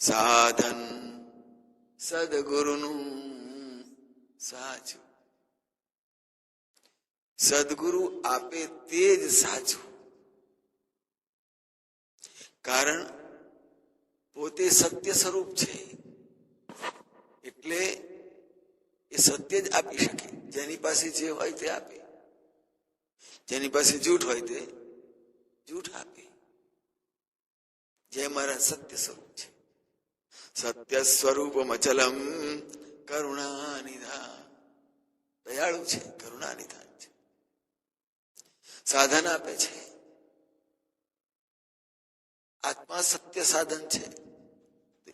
સાધન સદગુરુનું સાચું સદગુરુ આપે તે જ સાચું કારણ પોતે સત્ય સ્વરૂપ છે એટલે એ સત્ય જ આપી શકે જેની પાસે જે હોય તે આપે જેની પાસે જૂઠ હોય તે જૂઠ આપે જે મારા સત્ય સ્વરૂપ છે સત્ય સ્વરૂપ અચલમ કરુણા નિધા દયાળુ છે કરુણા નિધાન છે। સાધન આપે છે। આત્મા સત્ય સાધન છે।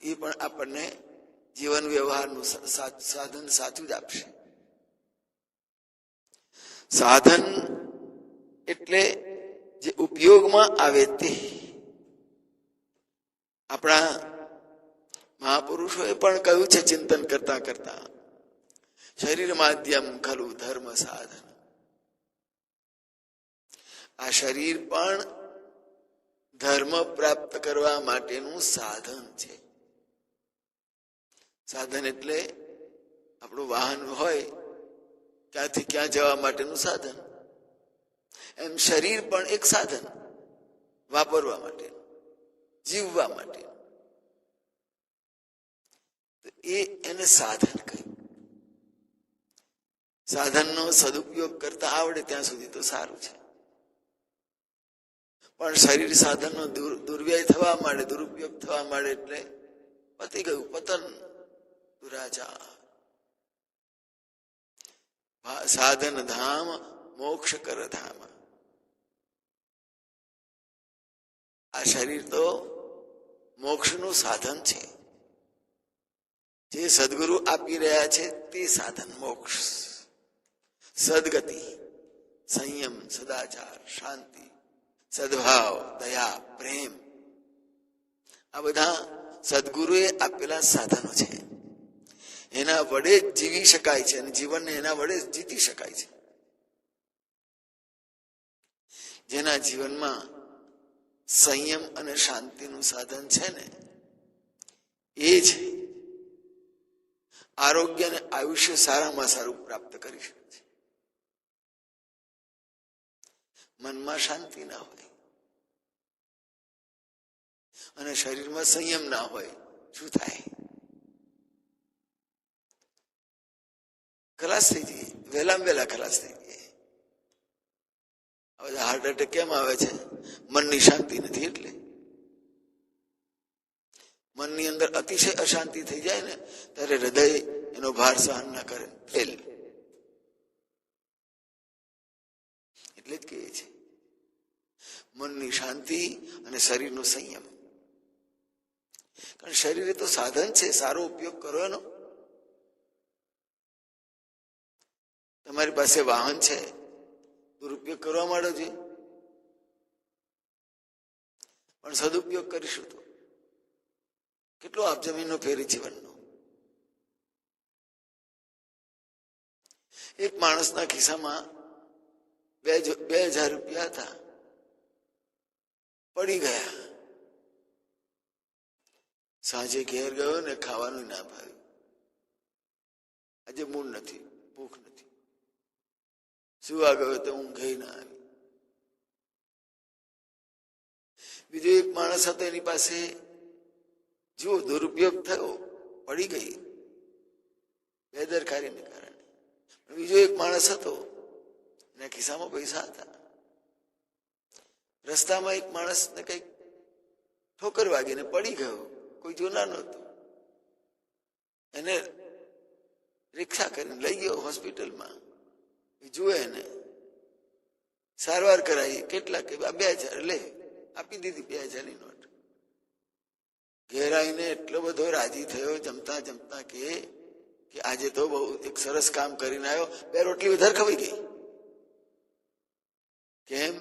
એ પણ આપણને જીવન વ્યવહારનું સાધન સાચું જ આપશે। સાધન એટલે જે ઉપયોગમાં આવે તે આપણા મહાપુરુષોએ પણ કહ્યું છે, ચિંતન કરતા કરતા. શરીર માધ્યમ, ખલું ધર્મ સાધન. આ શરીર પણ ધર્મ પ્રાપ્ત કરવા માટેનું સાધન છે. સાધન એટલે આપણું વાહન હોય, ક્યાંથી ક્યાં જવા માટેનું સાધન. એમ શરીર પણ એક સાધન, વાપરવા માટે જીવવા માટે એ એને સાધન કહ્યું સાધનનો સદુપયોગ કરતા આવડે ત્યાં સુધી તો સારું છે. પણ શરીર સાધનનો દુર- દુર્વ્યય થવા માંડે, દુરુપયોગ થવા માંડે એટલે પતી ગયું, પતન. દુરાચાર સાધન ધામ, મોક્ષ કર ધામ. આ શરીર તો મોક્ષનું સાધન છે. જે સદગુરુ આપી રહ્યા છે, તે સાધન મોક્ષ. સદગતિ, સંયમ, સદાચાર, શાંતિ, સદભાવ, દયા, પ્રેમ. આ બધા સદગુરુએ આપેલા સાધનો છે. એના વડે જ જીવી શકાય છે અને જીવનને એના વડે જ જીતી શકાય છે. જેના જીવનમાં સંયમ અને શાંતિનું સાધન છે ને, એ જ આરોગ્ય અને આયુષ્ય સારામાં સારું પ્રાપ્ત કરી શકે છે. મનમાં શાંતિ ના હોય. અને શરીરમાં સંયમ ના હોય, શું થાય? ખલાસ થઈ જઈએ, વહેલામાં વહેલા ખલાસ થઈ જઈએ. હવે હાર્ટ એટેક કેમ આવે છે? મનની શાંતિ નથી એટલે. મનની અંદર અતિશય અશાંતિ થઈ જાય ને, ત્યારે હૃદય એનો ભાર સહન ના કરે. ફેલ. એટલે જ કહીએ છે. મનની શાંતિ અને શરીરનો સંયમ. કારણ શરીર એ તો સાધન છે, સારો ઉપયોગ કરો એનો તમારી પાસે વાહન છે, દુરુપયોગ કરવા માંડો છે. પણ સદુપયોગ કરીશું તો? કેટલો આપ જમીનનો ફેરી જીવનનો એક માણસના ખિસ્સામાં બે બે હજાર રૂપિયા હતા. પડી ગયા. સાંજે ઘેર ગયો ને ખાવાનું ના ભાવ્યું. આજે મૂળ નથી, ભૂખ નથી. સુવા ગયો તો ઊંઘે ના આવી. બીજો એક માણસ હતો એની પાસે જો દુરુપયોગ થયો, પડી ગઈ. બેદરકારીને કારણે. બીજો એક માણસ હતો, એના ખિસ્સામાં પૈસા હતા. રસ્તામાં એક માણસને કંઈક ઠોકર વાગીને પડી ગયો, કોઈ જોનાર નહોતું. એને રિક્ષા કરીને લઈ ગયો હોસ્પિટલમાં. જુએ એને સારવાર કરાવી કેટલા કે બે હજાર લે, આપી દીધી બે હજારની નોટ. ઘેરાઈને એટલો બધો રાજી થયો, જમતા જમતા કે આજે તો બહુ એક સરસ કામ કરીને આવ્યો. બે રોટલી વધારે ખવાઈ ગઈ. કેમ?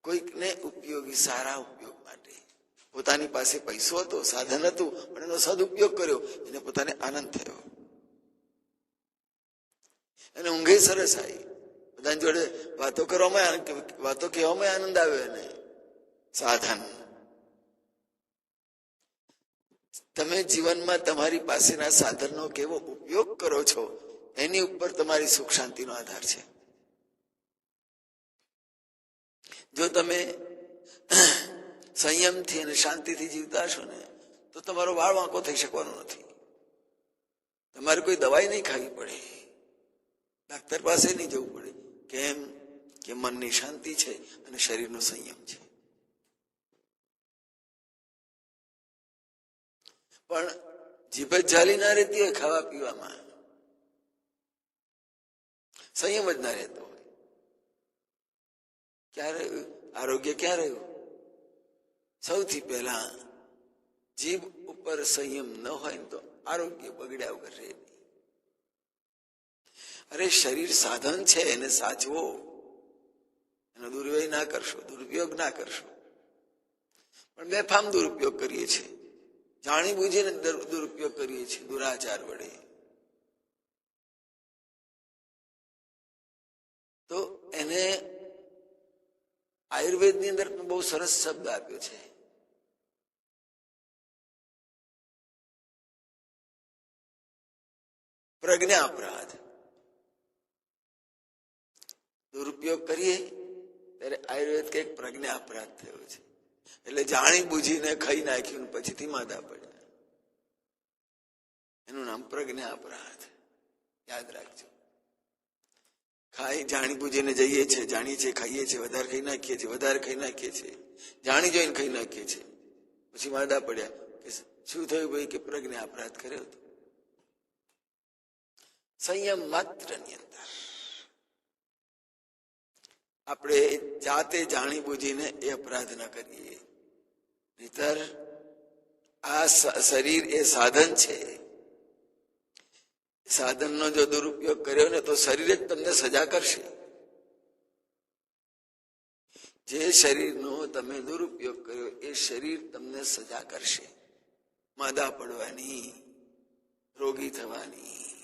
કોઈકને ઉપયોગી, સારા ઉપયોગ માટે. પોતાની પાસે પૈસો હતો, સાધન હતું, પણ એનો સદુપયોગ કર્યો, એને પોતાને આનંદ થયો. એને ઊંઘે સરસ આવી. બધાની જોડે વાતો કરવામાં વાતો કહેવામાં આનંદ આવ્યો એને. સાધન. તમે જીવનમાં તમારી પાસેના સાધનનો કેવો ઉપયોગ કરો છો, એની ઉપર તમારી સુખ શાંતિનો આધાર છે. જો તમે સંયમથી અને શાંતિથી જીવતા હશો ને, તો તમારો વાળ વાંકો થઈ શકવાનો નથી. તમારે કોઈ દવાઈ નહીં ખાવી પડે. ડાક્ટર પાસે નહીં જવું પડે. કેમ? કે મનની શાંતિ છે અને શરીરનો સંયમ છે. પણ જીભ જાલી ના રહેતી હોય ખાવા પીવામાં. સંયમ જ ના રહેતો હોય. ક્યારે આરોગ્ય ક્યાં રહ્યું? સૌથી પહેલા જીભ ઉપર સંયમ ન હોય ને તો આરોગ્ય બગડ્યા વગર રહે અરે શરીર સાધન છે, એને સાચવો. એનો દુર્વ્યય ના કરશો, દુરુપયોગ ના કરશો. પણ બેફામ દુરુપયોગ કરીએ છીએ. જાણી બુજીને દુરુપયોગ કરીએ છીએ, દુરાચાર વડે. તો એને આયુર્વેદની અંદર બહુ સરસ શબ્દ આપ્યો છે. પ્રજ્ઞા અપરાધ. દુરુપયોગ કરીએ, ત્યારે આયુર્વેદ કંઈક પ્રજ્ઞા અપરાધ થયો છે. એટલે જાણી બુજીને ખાઈ નાખ્યું ને પછીથી માદા પડ્યા એનું નામ પ્રજ્ઞા અપરાધ. યાદ રાખજો. ખાઈ જાણી બુજીને જઈએ છીએ જાણીએ છીએ, ખાઈએ છીએ, વધારે ખાઈ નાખીએ છીએ, વધારે ખાઈ નાખીએ છીએ. જાણી જોઈને ખાઈ નાખીએ છીએ. પછી માદા પડ્યા કે શું થયું ભાઈ કે પ્રજ્ઞા અપરાધ કર્યો હતો? સંયમ માત્રની અંદર આપણે જાતે જાણી બુજીને એ અપરાધ ન કરીએ. નહીતર આ શરીર એ સાધન છે. સાધનનો જો દુરુપયોગ કર્યો ને તો શરીર જ તમને સજા કરશે. જે શરીરનો તમે દુરુપયોગ કર્યો એ શરીર તમને સજા કરશે. માદા પડવાની, રોગી થવાની.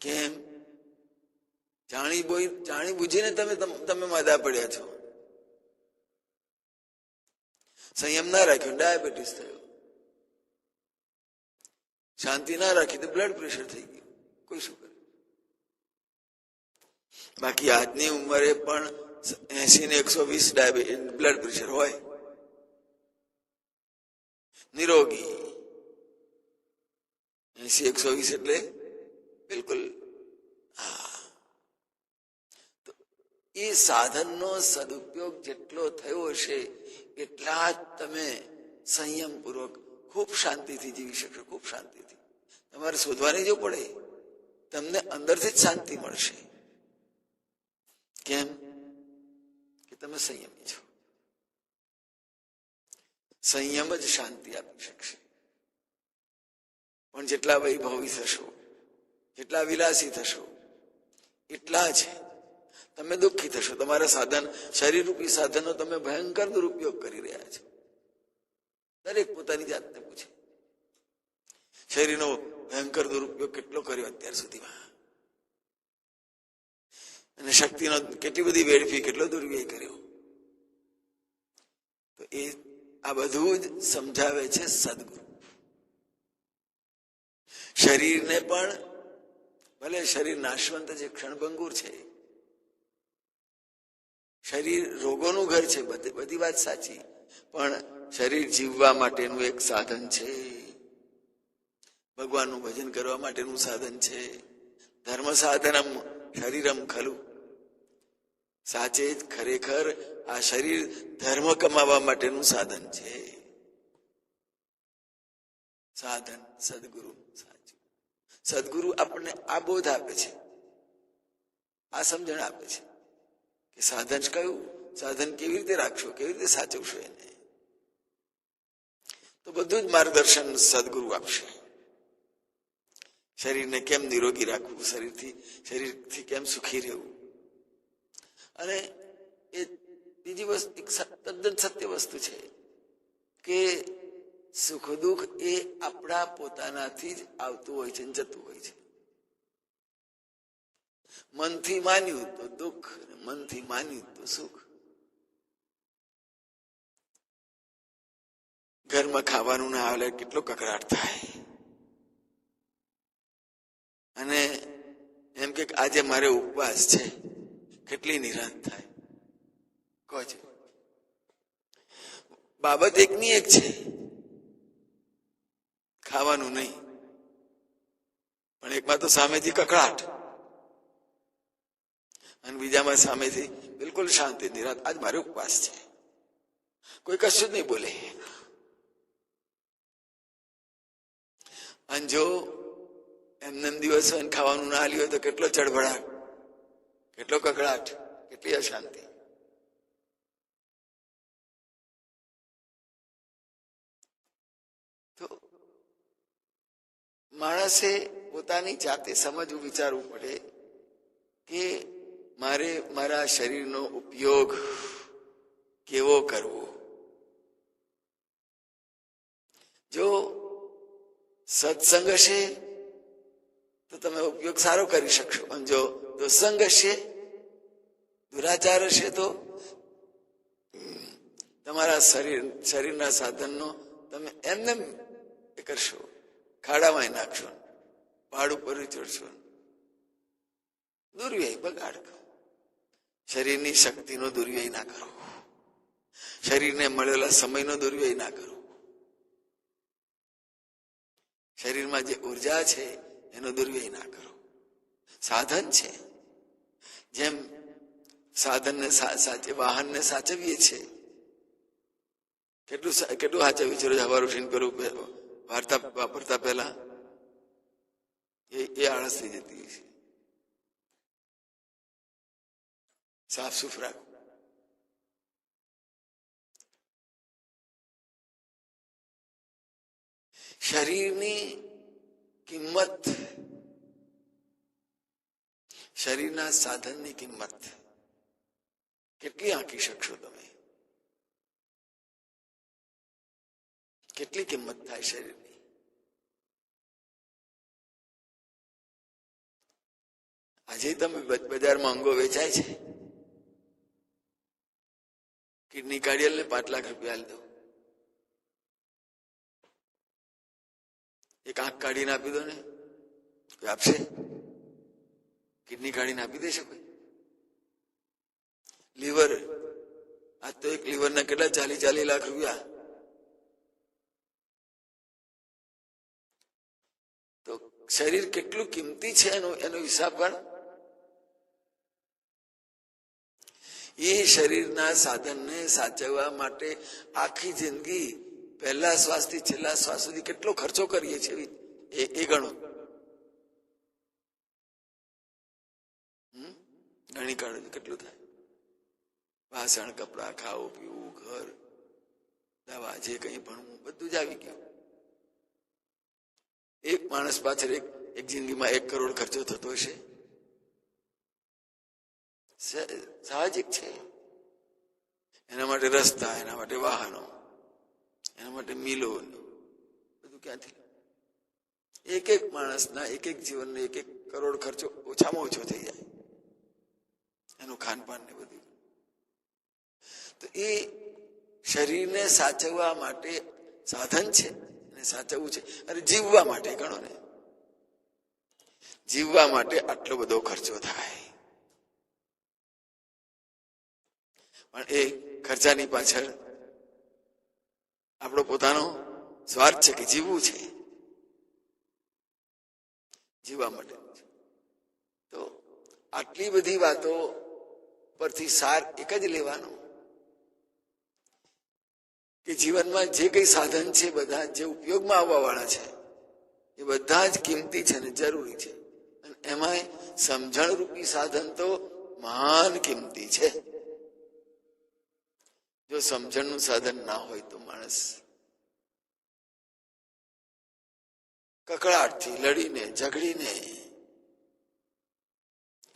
કેમ? જાણી બોઈ જાણી બુજીને તમે તમે માદા પડ્યા છો. સંયમ ના રાખ્યો, ડાયાબિટીસ થયો. શાંતિ ના રાખી તો બ્લડ પ્રેશર થઈ ગયું. કોઈ શું કરે? બાકી આજની ઉંમરે પણ એસી ને એકસો વીસ બ્લડ પ્રેશર હોય. નિરોગી. એસી એકસો વીસ એટલે બિલકુલ, હા. એ સાધનનો સદુપયોગ જેટલો થયો હશે, એટલા જ તમે સંયમપૂર્વક ખૂબ શાંતિથી જીવી શકશો, ખૂબ શાંતિથી. તમારે શોધવાની જો પડે, તમને અંદરથી જ શાંતિ મળશે. કેમ? કે તમે સંયમી છો. સંયમ જ શાંતિ આપી શકશે. પણ જેટલા વૈભવી થશો, જેટલા વિલાસી થશો, એટલા જ તમે દુઃખી થશો. તમારા સાધન, શરીરરૂપી સાધનો તમે ભયંકર દુરુપયોગ કરી રહ્યા છો. દરેક પોતાની જાતને પૂછે. શરીરનો ભયંકર દુરુપયોગ કેટલો કર્યો અત્યાર સુધીમાં? અને શક્તિનો કેટલી બધી વેડફી, કેટલો દુર્વ્યય કર્યો? તો એ આ બધું જ સમજાવે છે સદગુરુ. શરીરને પણ ભલે શરીર નાશવંત છે, ક્ષણભંગુર છે શરીર રોગોનું ઘર છે, બધી બધી વાત સાચી. પણ શરીર જીવવા માટેનું એક સાધન છે. ભગવાનનું ભજન કરવા માટેનું સાધન છે. ધર્મ સાધનમ, શરીરમ ખલું. સાચે જ ખરેખર આ શરીર ધર્મ કમાવા માટેનું સાધન છે. સાધન, સદગુરુ, સાચું. સદગુરુ આપણને આ બોધ આપે છે. આ સમજણ આપે છે. કે સાધન કયું? સાધન કેવી રીતે રાખશો? કેવી રીતે સાચવશો એને? તો બધું જ માર્ગદર્શન સદગુરુ આપશે. શરીરને કેમ નિરોગી રાખવું? શરીરથી શરીરથી કેમ સુખી રહેવું? અને એ બીજી વસ્તુ તદ્દન સત્ય વસ્તુ છે કે સુખ દુઃખ એ આપણા પોતાનાથી જ આવતું હોય છે જતું હોય છે. મનથી માન્યું તો દુઃખ મનથી માન્યું તો સુખ. ઘરમાં ખાવાનું ના આવે કેટલો કકરાટ થાય. અને એમ કે આજે મારે ઉપવાસ છે. કેટલી નિરાંત થાય. છે. બાબત એકની એક છે. ખાવાનું નહીં. પણ એકમાં તો સામેથી કકડાટ અને બીજામાં સામેથી બિલકુલ શાંતિ નિરાત આજ મારે ઉપવાસ છે. કોઈ કશું જ નહીં બોલે. અને જો એમને એમ દિવસ ખાવાનું ના લ્યો તો કેટલો ચડભડાટ, કેટલો કકડાટ કેટલી અશાંતિ. તો માણસે પોતાની જાતે સમજવું વિચારવું પડે કે મારે મારા શરીરનો ઉપયોગ કેવો કરવો? જો સત્સંગ હશે, તો તમે ઉપયોગ સારો કરી શકશો. અને જો દુસંગ હશે, દુરાચાર હશે, તો તમારા શરીર, શરીરના સાધનનો તમે એમને એ કરશો. ખાડામાં નાખશો. પહાડ ઉપર ચડશો. દુર્વ્યય બગાડ શરીરની શક્તિનો દુર્વ્યય ના કરો. શરીરને મળેલા સમયનો દુર્વ્યય ના કરો. શરીરમાં જે ઊર્જા છે, એનો દુર્વ્યય ના કરો. સાધન છે. જેમ સાધનને સાચે, વાહનને સાચવીએ છીએ કેટલું કેટલું સાચવ્યું છે રોજ હવાર ઉઠીને કરવું વાર્તા વાપરતા પહેલા એ આળસ થઈ જતી છે. સાફ સુફ રાખવું શરીરની કિંમત શરીરના સાધનની કિંમત કેટલી આંકી શકશો તમે કેટલી કિંમત થાય શરીરની આજે તમે બજારમાં અંગો વેચાય છે કિડની કાઢી ને પાંચ લાખ રૂપિયા દો એક આંખ કાઢીને આપી દો ને. કોઈ આપશે? કિડની કાઢીને આપી દેશે કોઈ? લીવર આ તો એક લીવરના કેટલા ચાલી ચાલી લાખ રૂપિયા. તો શરીર કેટલું કિંમતી છે એનો એનો હિસાબ ગણ એ શરીરના સાધનને સાચવવા માટે આખી જિંદગી પહેલા શ્વાસથી છેલ્લા શ્વાસ સુધી કેટલો ખર્ચો કરીએ છીએ? એ એ ગણો. ગણી કાઢો કેટલું થાય? વાસણ, કપડા, ખાવું, પીવું, ઘર, દવા, જે કંઈ ભણવું બધું જ આવી ગયું. એક માણસ પાછળ એક જિંદગીમાં એક કરોડ ખર્ચો થતો હશે. સાહજિક છે. એના માટે રસ્તા, એના માટે વાહનો, એના માટે મિલો. બધું ક્યાંથી એક એક માણસના એક એક જીવનનો એક એક કરોડ ખર્ચો ઓછામાં ઓછો થઈ જાય. એનું ખાનપાન ને બધું. તો એ શરીરને સાચવવા માટે સાધન છે અને સાચવવું છે. અને જીવવા માટે ગણો ને. જીવવા માટે આટલો બધો ખર્ચો થાય. પણ એ ખર્ચાની પાછળ આપણો પોતાનો સ્વાર્થ છે કે જીવવું છે. જીવવા માટે. તો આટલી બધી વાતો પરથી સાર એક જ લેવાનો. કે જીવનમાં જે કઈ સાધન છે બધા જે ઉપયોગમાં આવવા વાળા છે, એ બધા જ કિંમતી છે ને જરૂરી છે. અને એમાંય સમજણ રૂપી સાધન તો મહાન કિંમતી છે. જો સમજણનું સાધન ના હોય તો માણસ કકડાટથી લડીને, ઝઘડીને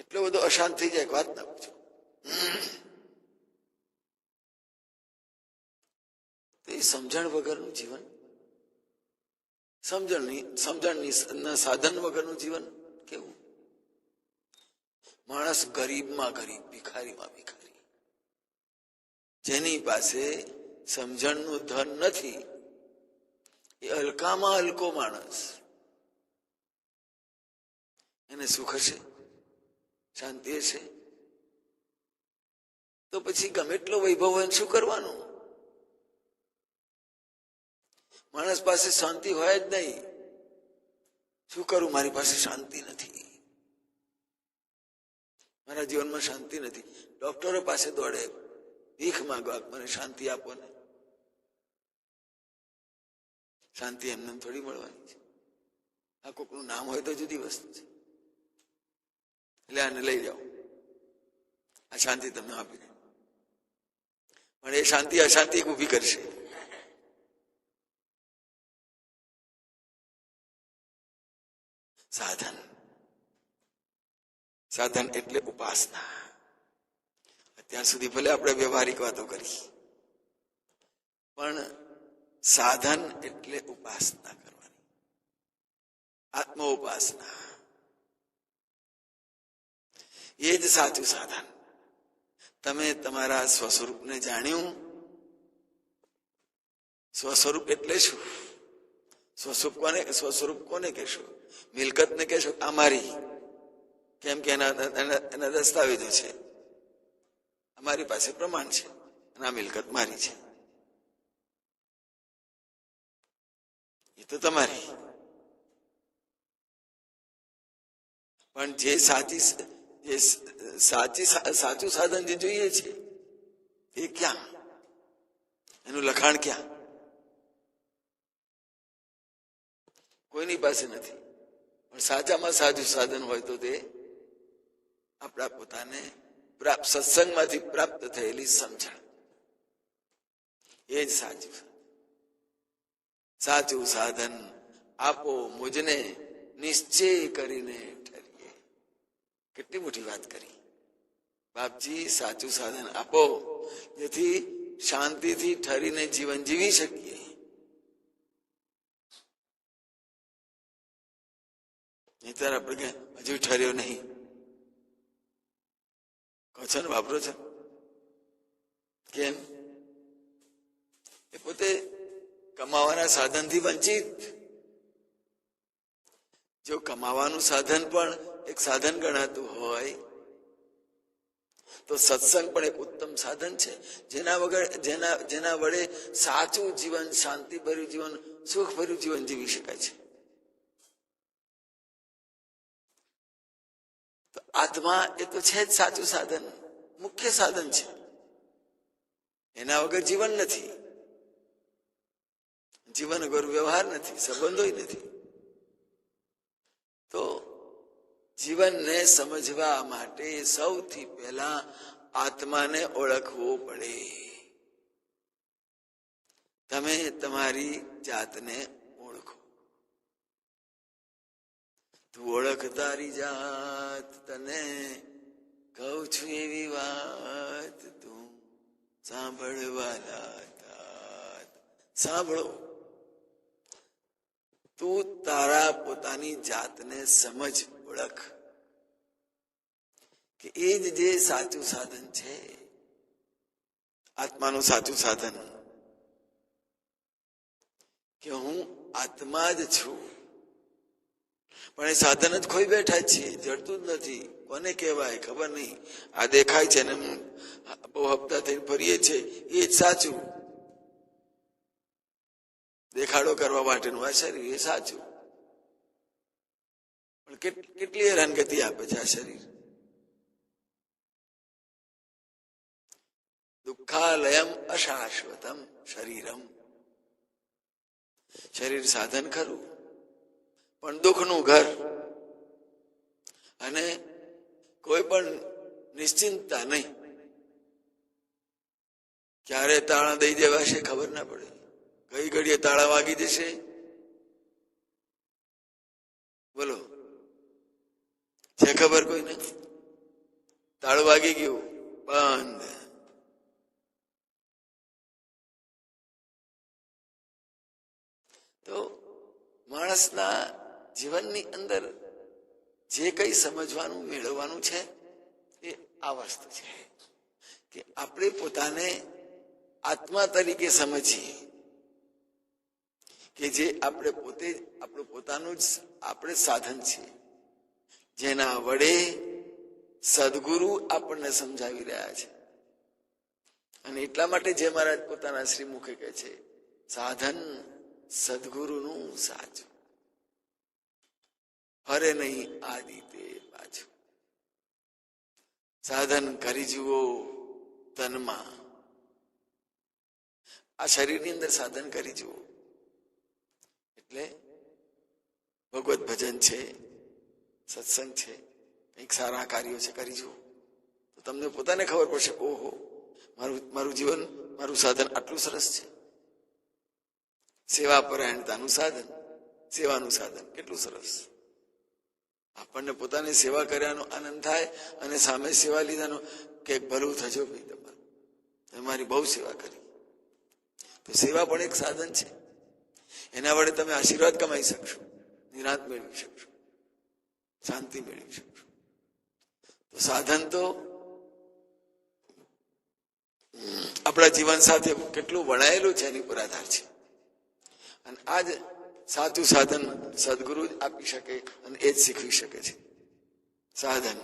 એટલો બધો અશાંત થઈ જાય વાત ના પૂછો. એ સમજણ વગરનું જીવન, સમજણની સમજણની સાધન વગરનું જીવન કેવું? માણસ ગરીબમાં ગરીબ, ભિખારીમાં ભિખારી. જેની પાસે સમજણનું ધન નથી. એ હલકામાં હલકો માણસ. એને સુખ હશે? શાંતિ હશે? તો પછી ગમે એટલો વૈભવ શું કરવાનું? માણસ પાસે શાંતિ હોય જ નહીં. શું કરું? મારી પાસે શાંતિ નથી. મારા જીવનમાં શાંતિ નથી. ડોક્ટરો પાસે દોડે. ભીખ માંગો મને શાંતિ આપો ને. શાંતિ એમને થોડી મળવાની છે. આ કોકનું નામ હોય તો જુદી વસ્તુ છે. એટલે આને લઈ જાઓ. આ શાંતિ તમને આપી દે. પણ એ શાંતિ અશાંતિ ઊભી કરશે. સાધન. સાધન એટલે ઉપાસના. અત્યાર સુધી ભલે આપણે વ્યવહારિક વાતો કરી. પણ સાધન એટલે ઉપાસના કરવાની. આત્મ ઉપાસના. એ જ સાચું સાધન. તમે તમારા સ્વસ્વરૂપને જાણ્યું? સ્વસ્વરૂપ એટલે શું? સ્વસ્વરૂપ કોને સ્વસ્વરૂપ કોને કહેશો? મિલકતને કહેશો? આ મારી. કેમ કે એના- એના દસ્તાવેજો છે. અમારી પાસે પ્રમાણ છે અને આ મિલકત મારી છે. એ તો તમારી. પણ જે સાચી જે સાચી સાચું સાધન જે જોઈએ છે, એ ક્યાં? એનું લખાણ ક્યાં? કોઈની પાસે નથી. પણ સાચામાં સાચું સાધન હોય તો તે આપણા પોતાને પ્રાપ્ત સત્સંગમાંથી પ્રાપ્ત થયેલી સમજણ એ જ સાચું છે. સાચું સાધન આપો મુજને નિશ્ચય કરીને ઠરીએ કેટલી મોટી વાત કરી બાપજી સાચું સાધન આપો જેથી શાંતિથી ઠરીને જીવન જીવી શકીએ નહીતર આપણે કે હજુ ઠર્યો નહીં કહો વાપરો છો? કેમ? એ પોતે કમાવાના સાધનથી વંચિત. જો કમાવાનું સાધન પણ એક સાધન ગણાતું હોય, તો સત્સંગ પણ એક ઉત્તમ સાધન છે. જેના વગર, જેના જેના વડે સાચું જીવન, શાંતિભર્યું જીવન, સુખભર્યું જીવન જીવી શકાય છે. આત્મા એ તો છે જ સાચું સાધન, મુખ્ય સાધન છે. એના વગર જીવન નથી. જીવન વગર વ્યવહાર નથી સંબંધો નથી. તો જીવનને સમજવા માટે સૌથી પહેલા આત્માને ઓળખવો પડે. તમે તમારી જાતને ઓળખો તું ઓળખ તારી જાત, તને કહું છું એવી વાત, તું સાંભળવાના સાંભળો. તું તારા પોતાની જાતને સમજ, ઓળખ. કે એ જ જે સાચું સાધન છે, આત્માનું સાચું સાધન. કે હું આત્મા જ છું. પણ એ સાધન જ ખોઈ બેઠા છીએ, જડતું જ નથી. કોને કહેવાય? ખબર નહીં. આ દેખાય છે ને બહુ હપ્તા થઈને ફરીએ છે એ જ સાચું. દેખાડો કરવા માટેનું આ શરીર એ સાચું. પણ કેટલી હેરાનગતિ આપે છે આ શરીર. દુઃખાલયમ અશાશ્વતમ શરીરમ. શરીર સાધન ખરું. પણ દુઃખનું ઘર. અને કોઈ પણ નિશ્ચિંતતા નહીં. ક્યારે તાળા દઈ દેવાશે ખબર ના પડે. કઈ ઘડીએ તાળા વાગી જશે? બોલો. છે ખબર કોઈને તાળું વાગી ગયું. બંધ. તો માણસના જીવનની અંદર જે કઈ સમજવાનું, મેળવવાનું છે, એ આ વસ્તુ છે. કે આપણે પોતાને આત્મા તરીકે સમજીએ. કે જે આપણે પોતે, આપણું પોતાનું જ આપણે સાધન છીએ જેના વડે સદગુરુ આપણને સમજાવી રહ્યા છે. અને એટલા માટે જે મહારાજ પોતાના શ્રીમુખે કહે છે, સાધન સદગુરુનું સાચું. હરે નહીં આદિતે પાછું. સાધન કરી જુઓ તનમાં. આ શરીરની અંદર સાધન કરી જુઓ. એટલે ભગવત ભજન છે, સત્સંગ છે, કંઈક સારા કાર્યો છે, કરી જુઓ. તો તમને પોતાને ખબર પડશે, ઓહો, મારું મારું જીવન, મારું સાધન આટલું સરસ છે. સેવા પરાયણતાનું સાધન, સેવાનું સાધન, કેટલું સરસ. આપણને પોતાની સેવા કર્યાનો આનંદ થાય અને સામે સેવા લીધાનો કે ભલું થજો ભાઈ તમારું. તમે મારી બહુ સેવા કરી. તો સેવા પણ એક સાધન છે. એના વડે તમે આશીર્વાદ કમાઈ શકશો, નિરાંત મેળવી શકશો, શાંતિ મેળવી શકશો. તો સાધન તો આપણા જીવન સાથે કેટલું વણાયેલું છે એની પર આધાર છે. અને આ જ સાચું સાધન સદગુરુ જ આપી શકે અને એ જ શીખવી શકે છે. સાધન.